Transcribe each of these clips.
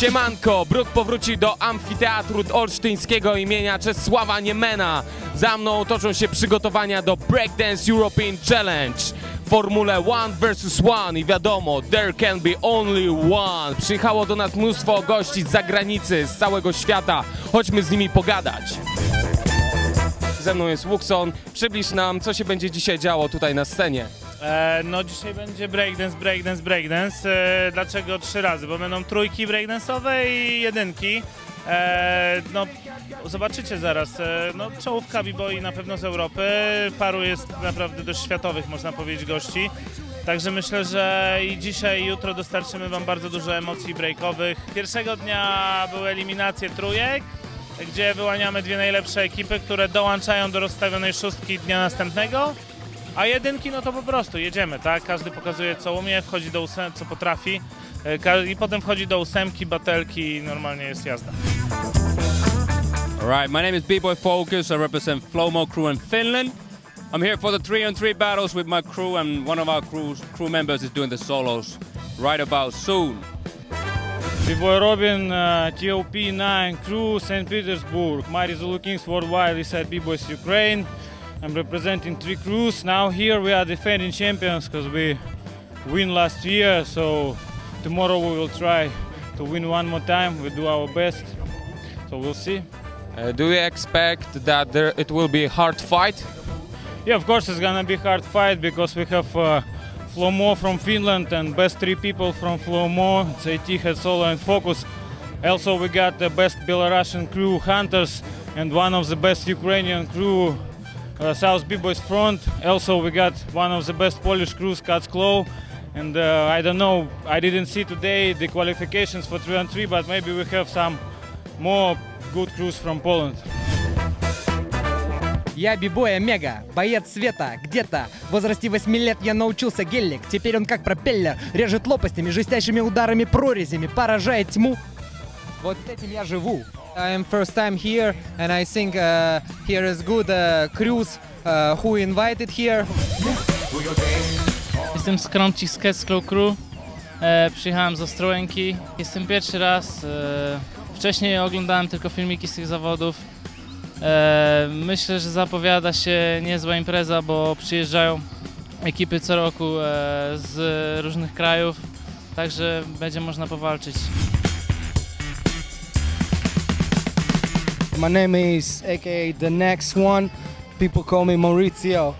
Siemanko, Bruk powróci do amfiteatru olsztyńskiego imienia Czesława Niemena. Za mną toczą się przygotowania do Breakdance European Challenge. Formule one vs one i wiadomo, there can be only one. Przyjechało do nas mnóstwo gości z zagranicy, z całego świata. Chodźmy z nimi pogadać. Ze mną jest Wuxon. Przybliż nam, co się będzie dzisiaj działo tutaj na scenie. E, no dzisiaj będzie breakdance, breakdance, breakdance. E, dlaczego trzy razy? Bo będą trójki breakdance'owe i jedynki. E, no zobaczycie zaraz. E, no czołówka b-boy na pewno z Europy. Paru jest naprawdę dość światowych, można powiedzieć, gości. Także myślę, że i dzisiaj, i jutro dostarczymy Wam bardzo dużo emocji breakowych. Pierwszego dnia były eliminacje trójek, gdzie wyłaniamy dwie najlepsze ekipy, które dołączają do rozstawionej szóstki dnia następnego. A jedynki, no to po prostu jedziemy, tak? Każdy pokazuje co umie, wchodzi do ósem, co potrafi e, i potem wchodzi do ósemki, batelki i normalnie jest jazda. All right, my name is B-Boy Focus. I represent Flomo crew in Finland. I'm here for the three on three battles with my crew, and one of our crews, crew members is doing the solos right about soon. B-Boy Robin, uh, TOP9 crew, St. Petersburg. Mari Zulu Kings worldwide is at B-Boys Ukraine. I'm representing three crews. Now here we are defending champions because we win last year. So tomorrow we will try to win one more time. We do our best. So we'll see. Uh, do you expect that there, it will be a hard fight? Yeah, of course it's gonna be hard fight because we have uh, Flomo from Finland and best three people from Flomo. Head Solo and Focus. Also we got the best Belarusian crew Hunters and one of the best Ukrainian crew uh, South B-Boys Front. Also we got one of the best Polish crews Cats Claw. And uh, I don't know, I didn't see today the qualifications for 3 on 3, but maybe we have some more good crews from Poland. Я бибой Омега, боец света, где-то. В возрасте 8 лет я научился геллик. Теперь он как пропеллер, режет лопастями, жестящими ударами, прорезями, поражает тьму. Вот этим я живу. I am first time here, and I think uh, here is good uh, crews uh, who invited here. Jestem z Krąci z Kesklow Crew. E, przyjechałem z Ostrołęki. Jestem pierwszy raz. E, wcześniej oglądałem tylko filmiki z tych zawodów. E, myślę, że zapowiada się niezła impreza, bo przyjeżdżają ekipy co roku e, z różnych krajów. Także będzie można powalczyć. My name is aka the next one. People call me Maurizio.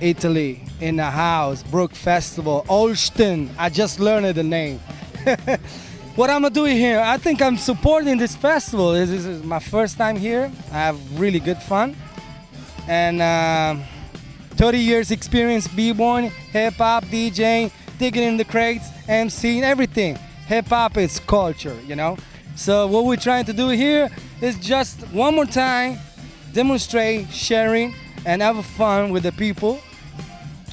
Italy in the house, Brook Festival, Olsztyn. I just learned the name. what I'm gonna do here? I think I'm supporting this festival. This is- my first time here. I have really good fun, and uh, 30 years experience b-boy, hip hop, DJing, digging in the crates, MCing, everything. Hip hop is culture, you know. So what we're trying to do here is just one more time demonstrate sharing and have fun with the people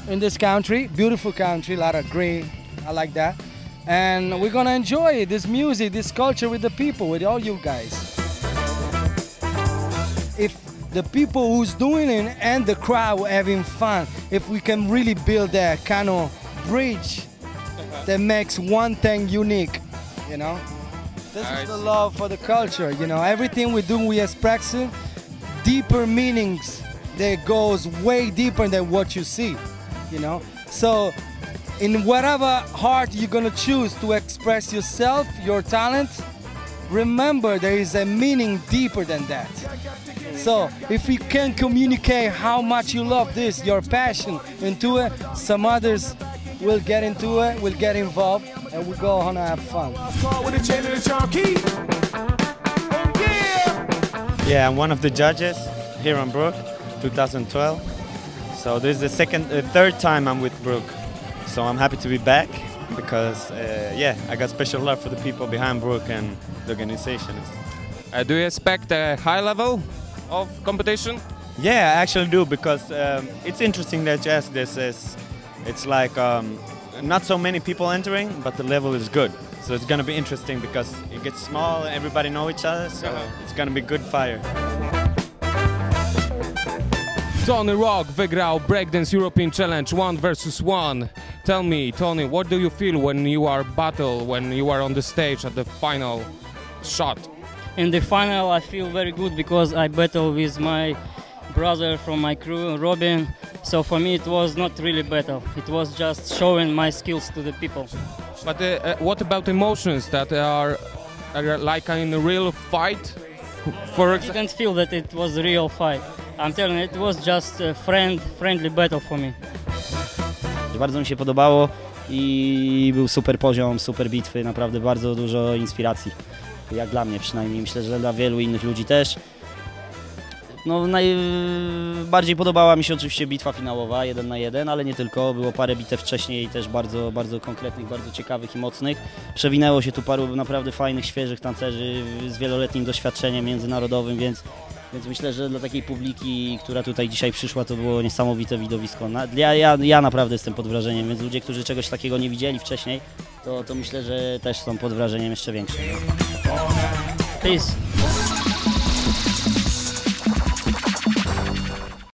in this country. Beautiful country, a lot of green. I like that. And we're gonna enjoy this music, this culture with the people, with all you guys. If the people who's doing it and the crowd having fun, if we can really build that kind of bridge that makes one thing unique, you know? This I is the see. love for the culture, you know. Everything we do, we express it deeper meanings that goes way deeper than what you see, you know. So, in whatever heart you're gonna choose to express yourself, your talent, remember there is a meaning deeper than that. So, if we can communicate how much you love this, your passion into it, some others will get into it, will get involved, and we'll go on and have fun. Yeah, I'm one of the judges here on Brook, 2012. So this is the second, uh, third time I'm with Brook. So I'm happy to be back because, uh, yeah, I got special love for the people behind Brook and the organization. Uh, do you expect a high level of competition? Yeah, I actually do because um, it's interesting that you ask this. Is it's like um, not so many people entering, but the level is good. So it's gonna be interesting because it gets small, everybody know each other, so Uh-huh. it's gonna be good fire. Tony Rock wygrał Breakdance European Challenge 1 vs 1. Tell me, Tony, what do you feel when you are battle, when you are on the stage at the final shot? In the final, I feel very good because I battle with my brother from my crew, Robin. So for me, it was not really battle. It was just showing my skills to the people. But uh, uh, what about emotions that are, are like in a real fight? For I example, didn't feel that it was a real fight. I'm telling you, it was just a friend, friendly battle for me. Bardzo mi się podobało i był super poziom, super bitwy, naprawdę bardzo dużo inspiracji. Jak dla mnie przynajmniej, myślę, że dla wielu innych ludzi też. No, najbardziej podobała mi się oczywiście bitwa finałowa, jeden na jeden, ale nie tylko. Było parę bitew wcześniej też bardzo, bardzo konkretnych, bardzo ciekawych i mocnych. Przewinęło się tu paru naprawdę fajnych, świeżych tancerzy z wieloletnim doświadczeniem międzynarodowym, więc, więc myślę, że dla takiej publiki, która tutaj dzisiaj przyszła, to było niesamowite widowisko. Ja, ja, ja naprawdę jestem pod wrażeniem, więc ludzie, którzy czegoś takiego nie widzieli wcześniej, to, to myślę, że też są pod wrażeniem jeszcze większym. Peace.